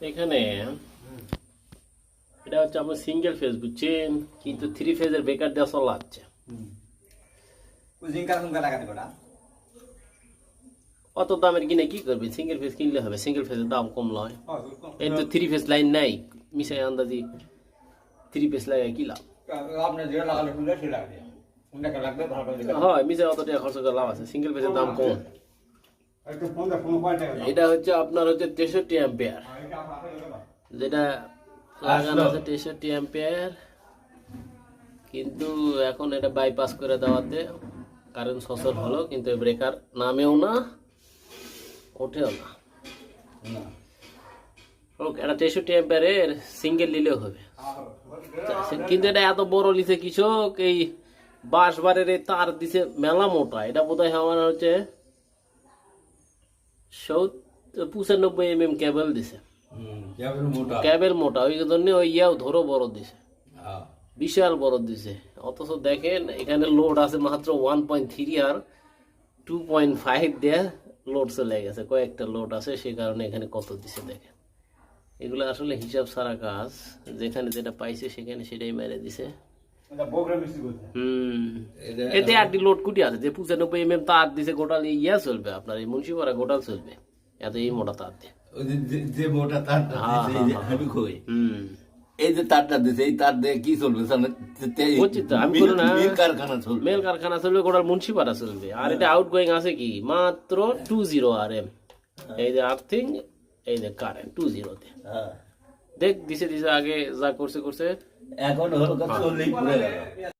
এখানে এটা হচ্ছে আমার সিঙ্গেল ফেজ বুঝছেন কিন্তু থ্রি ফেজের বেকার দেওয়া লাগাতে পারা অত দামের কিনে কি করবে? সিঙ্গেল ফেজ কিনলে হবে সিঙ্গেল ফেজের দাম কম লয় এই তো থ্রি ফেজ লাইন নাই মিশাই আন্দাজি থ্রি ফেজ লাগাই কি লাভ? আপনার হয় মিশাই অত টাকা খরচ করে লাভ আছে সিঙ্গেল ফেজের দাম কম। এটা হচ্ছে আপনার হচ্ছে তেষট্টি অ্যাম্পিয়ার। যেটা লাগানো আছে তেষট্টি অ্যাম্পিয়ার। কিন্তু এখন এটা বাইপাস করে দেওয়াতে কারেন্ট সচল হলো কিন্তু ব্রেকার নামেও না ওঠেও না। হোক এটা তেষট্টি অ্যাম্পিয়ারের সিঙ্গেল নিলেও হবে। কিন্তু এটা এত বড় লিছে কৃষক এই বাঁশবারের এই তার দিছে মেলা মোটা। এটা বোধহয় আমার হচ্ছে পঁচানব্বই এম এম কেবল দিছে। কেবল মোটা। ওই জন্য ওই ইয়াও ধরো বড় দিছে। হ্যাঁ। বিশাল বড় দিছে। অথচ দেখেন এখানে লোড আছে মাত্র ওয়ান পয়েন্ট থ্রি আর টু পয়েন্ট ফাইভ দিয়ে লোড চলে গেছে। কয়েকটা লোড আছে সে কারণে এখানে কত দিছে দেখেন। এগুলো আসলে হিসাব সারা কাজ। যেখানে যেটা পাইছে সেখানে সেটাই মেরে দিছে। এটা প্রোগ্রাম মিস্ত্রি এতে আটটি লোড কুটি আছে। যে পঁচানব্বই এম এম তার দিছে গোটাল ইয়া চলবে আপনার এই মুন্সিপাড়া গোটাল চলবে। এত এই মোটা তার দিয়ে। যে- মোটা হ্যাঁ, এই যে আমি কই। এই যে তারটা দিছে এই তার দিয়ে কি চলবে আমি বলি না। মিল কারখানা চলবে। মেল কারখানা চলবে গোটাল মুন্সিপাড়া চলবে। আর এটা আউট গোয়িং আছে কি? মাত্র টু জিরো আর এম এই যে আর্থিং এই যে কারেন্ট টু জিরোতে হ্যাঁ। দেখ দিছে দিছে আগে যা করছে করছে। এখন হলো চল্লিশ